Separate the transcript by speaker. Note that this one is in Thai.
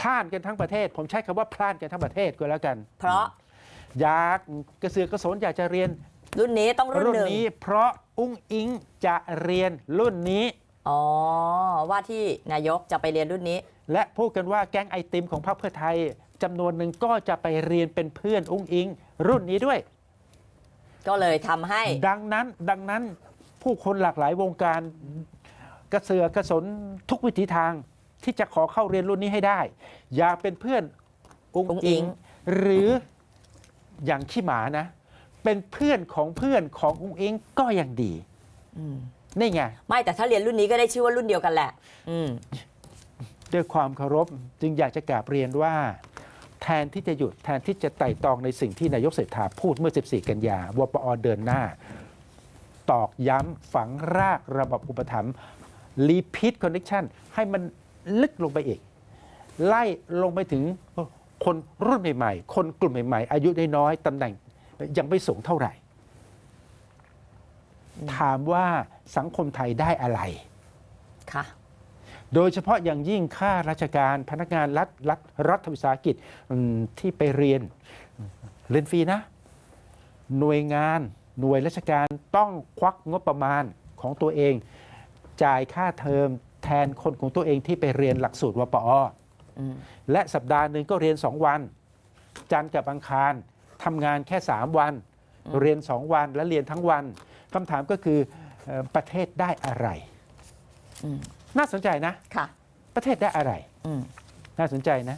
Speaker 1: พลาดกันทั้งประเทศ ผมใช้คำว่าพลาดกันทั้งประเทศก็แล้วกัน
Speaker 2: เพราะ
Speaker 1: อยากกระเสือกกระสนอยากจะเรียน
Speaker 2: รุ่นนี้ต้องรุ่น
Speaker 1: รุ่น
Speaker 2: หนึ่ง
Speaker 1: นี้ เพราะอุ้งอิงจะเรียนรุ่นนี้
Speaker 2: อ๋อ ว่าที่นายกจะไปเรียนรุ่นนี้
Speaker 1: และพูดกันว่าแก๊งไอติมของพรรคเพื่อไทยจำนวนหนึ่งก็จะไปเรียนเป็นเพื่อนอุ้งอิง รุ่นนี้ด้วย
Speaker 2: ก็เลยทำให้
Speaker 1: ดังนั้นดังนั้นผู้คนหลากหลายวงการกระเสือกกระสนทุกวิถีทาง ที่จะขอเข้าเรียนรุ่นนี้ให้ได้ อยากเป็นเพื่อนอุ้ง
Speaker 2: อุ๊งอิ๊
Speaker 1: อิง
Speaker 2: ง
Speaker 1: หรืออย่างขี้หมานะ เป็นเพื่อนของเพื่อนของอุ้งอิงก็ยังดี
Speaker 2: อืม
Speaker 1: นี่ไง
Speaker 2: ไม่แต่ถ้าเรียนรุ่นนี้ก็ได้ชื่อว่ารุ่นเดียวกันแหละอืม
Speaker 1: ด้วยความเคารพจึงอยากจะกราบเรียนว่า แทนที่จะหยุดแทนที่จะไต่ตองในสิ่งที่นายกเศรษฐาพูดเมื่อ 14 กันยาวปอเดินหน้า ตอกย้ำฝังรากระบบอุปถัมภ์รีพีทคอนเน c ชันให้มัน ลึกลงไปอีก ไล่ลงไปถึงคนรุ่นใหม่ๆ คนกลุ่มใหม่ๆ อายุน้อยๆตำแหน่งยังไม่สูงเท่าไหร่ ถามว่าสังคมไทยได้อะไร
Speaker 2: ค่ะ
Speaker 1: โดยเฉพาะอย่างยิ่งข้าราชการพนักงานรัฐรัฐรัฐวิสาหกิจอืมที่ไปเรียนเรียนฟรีนะ หน่วยงานหน่วยราชการต้องควักงบประมาณของตัวเอง จ่ายค่าเทอมแท นคนของตัวเองที่ไปเรียนหลักสูตรวปอ
Speaker 2: อืม
Speaker 1: และสัปดาห์หนึ่งก็เรียน2วัน จันทร์กับอังคารทำงานแค่3วัน เรียน2วันและเรียนทั้งวันคำถามก็คือเอ่อประเทศได้อะไร
Speaker 2: อืม
Speaker 1: น่าสนใจนะ
Speaker 2: ค่ะ
Speaker 1: ประเทศได้อะไร
Speaker 2: อืม
Speaker 1: น่าสนใจนะ